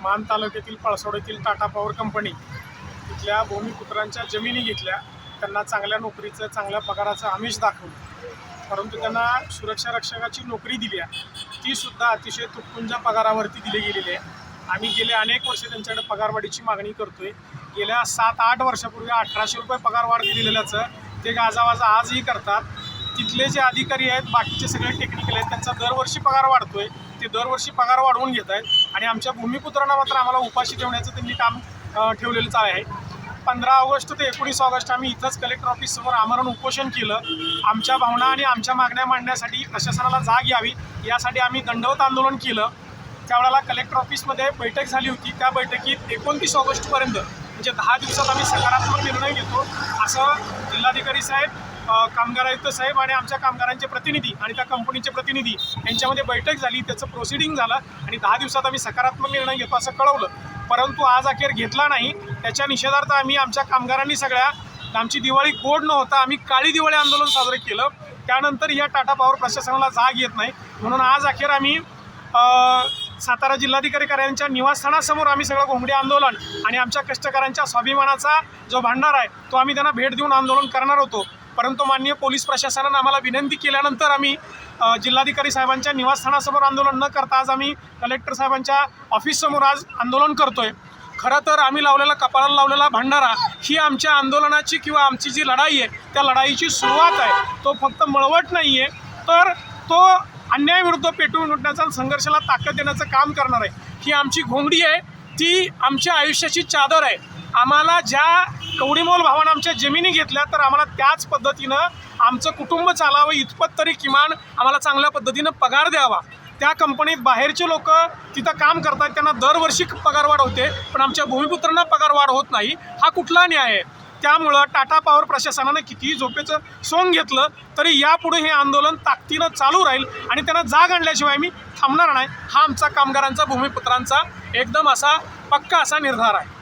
मान तालुक्यातील पळसोड येथील टाटा पॉवर कंपनी इथल्या भूमिपुत्रांच्या जमिनी घेतल्या. त्यांना चांगल्या नोकरीचं चांगल्या पगाराचं आमिष दाखवलं. परंतु त्यांना सुरक्षा रक्षकाची नोकरी दिली आहे. ती सुद्धा अतिशय तुटपुंजा पगारावरती दिली गेलेली आहे. आम्ही गेले अनेक वर्ष त्यांच्याकडे पगारवाढीची मागणी करतोय. गेल्या सात आठ वर्षापूर्वी अठराशे रुपये पगारवाढ दिलेल्याचं ते गाजावाजा आजही करतात. तिथले जे अधिकारी आहेत बाकीचे सगळे टेक्निकल आहेत त्यांचा दरवर्षी पगार वाढतोय. ते दरवर्षी पगार वाढवून घेत आहेत आणि आमच्या भूमिपुत्रांना मात्र आम्हाला उपाशी ठेवण्याचं त्यांनी काम ठेवलेलं चालू आहे. पंधरा ऑगस्ट ते एकोणीस ऑगस्ट आम्ही इथंच कलेक्टर ऑफिससमोर आमरण उपोषण केलं. आमच्या भावना आणि आमच्या मागण्या मांडण्यासाठी प्रशासनाला जाग यावी यासाठी आम्ही दंडवत आंदोलन केलं. त्यावेळेला कलेक्टर ऑफिसमध्ये बैठक झाली होती. त्या बैठकीत एकोणतीस ऑगस्टपर्यंत म्हणजे दहा दिवसात आम्ही सकारात्मक निर्णय घेतो असं जिल्हाधिकारी साहेब कामगार आयुक्त साहेब आणि आमच्या कामगारांचे प्रतिनिधी आणि त्या कंपनीचे प्रतिनिधी यांच्यामध्ये बैठक झाली त्याचं प्रोसिडिंग झालं आणि दहा दिवसात आम्ही सकारात्मक निर्णय घेतो असं कळवलं. परंतु आज अखेर घेतला नाही. त्याच्या निषेधार्थ आम्ही आमच्या कामगारांनी सगळ्या आमची दिवाळी गोड न होता आम्ही काळी दिवाळी आंदोलन साजरं केलं. त्यानंतर या टाटा पॉवर प्रशासनाला जाग येत नाही. म्हणून आज अखेर आम्ही सातारा जिल्हाधिकारी कार्यालयाच्या निवासस्थानासमोर आम्ही सगळं घोंगडे आंदोलन आणि आमच्या कष्टकऱ्यांच्या स्वाभिमानाचा जो भांडार आहे तो आम्ही त्यांना भेट देऊन आंदोलन करणार होतो. परंतु माननीय पोलीस प्रशासनानं आम्हाला विनंती केल्यानंतर आम्ही जिल्हाधिकारी साहेबांच्या निवासस्थानासमोर आंदोलन न करता आज आम्ही कलेक्टर साहेबांच्या ऑफिससमोर आज आंदोलन करतोय. खरं तर आम्ही लावलेला कपाळाला लावलेला भंडारा ही आमच्या आंदोलनाची किंवा आमची जी लढाई आहे त्या लढाईची सुरुवात आहे. तो फक्त मळवट नाही आहे तर तो अन्यायाविरुद्ध पेटवून उठण्याचा संघर्षाला ताकद देण्याचं काम करणार आहे. ही आमची घोंगडी आहे ती आमच्या आयुष्याची चादर आहे. आम्हाला ज्या कवडीमोल भावानं आमच्या जमिनी घेतल्या तर आम्हाला त्याच पद्धतीनं आमचं कुटुंब चालावं इतपत तरी किमान आम्हाला चांगल्या पद्धतीनं पगार द्यावा. त्या कंपनीत बाहेरचे लोक तिथं काम करतात त्यांना दरवर्षी पगारवाढ होते पण आमच्या भूमिपुत्रांना पगारवाढ होत नाही हा कुठला न्याय आहे? त्यामुळं टाटा पॉवर प्रशासनानं कितीही झोपेचं सोंग घेतलं तरी यापुढे हे आंदोलन ताकदीनं चालू राहील आणि त्यांना जाग आणल्याशिवाय आम्ही थांबणार नाही. हा आमचा कामगारांचा भूमिपुत्रांचा एकदम असा पक्का असा निर्धार आहे.